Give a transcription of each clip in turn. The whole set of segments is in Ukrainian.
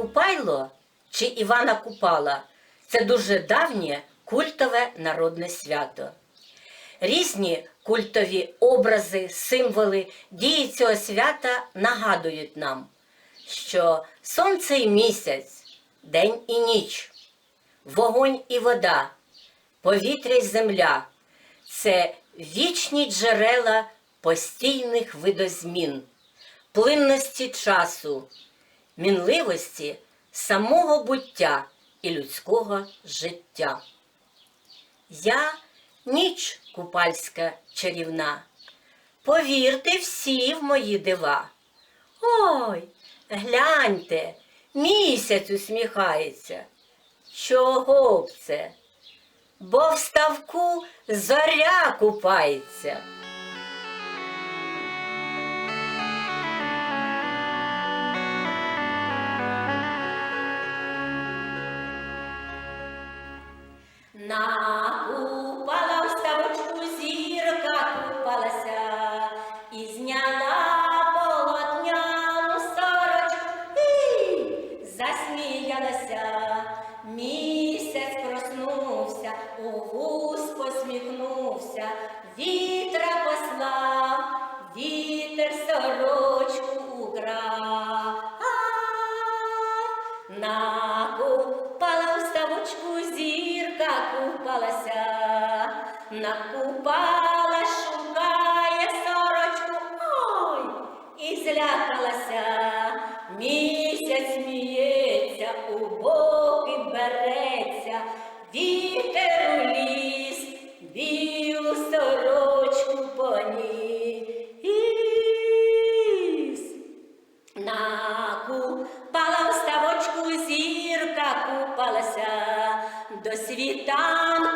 Купайло чи Івана Купала це дуже давнє культове народне свято. Різні культові образи, символи дії цього свята нагадують нам, що сонце і місяць, день і ніч, вогонь і вода, повітря й земля це вічні джерела постійних видозмін, плинності часу, мінливості самого буття і людського життя. Я ніч купальська чарівна. Повірте всі в мої дива. Ой, гляньте, місяць усміхається. Чого б це? Бо в ставку зоря купається. Накупала в ставочку зірка купалася і зняла полотняну сорочку. І засміялася. Місяць проснувся, у вуз посміхнувся, вітра послав, вітер сорочку накупала, шукає сорочку, ой, і злякалася. Місяць сміється, у боки береться, вітер у ліс, білу сорочку поніс. Накупала в ставочку зірка купалася, до світанку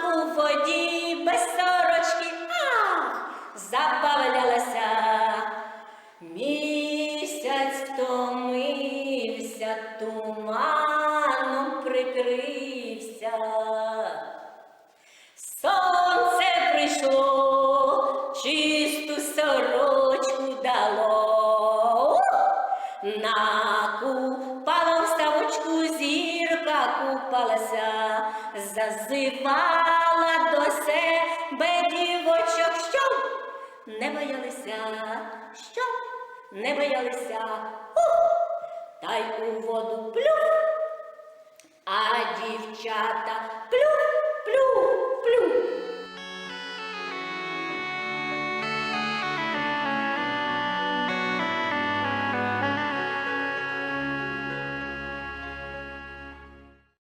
туманом прикрився. Сонце прийшло, чисту сорочку дало. Накупала в ставочку зірка купалася, зазивала до себе дівочок, щоб не боялися, щоб не боялися, та у воду плюх. А дівчата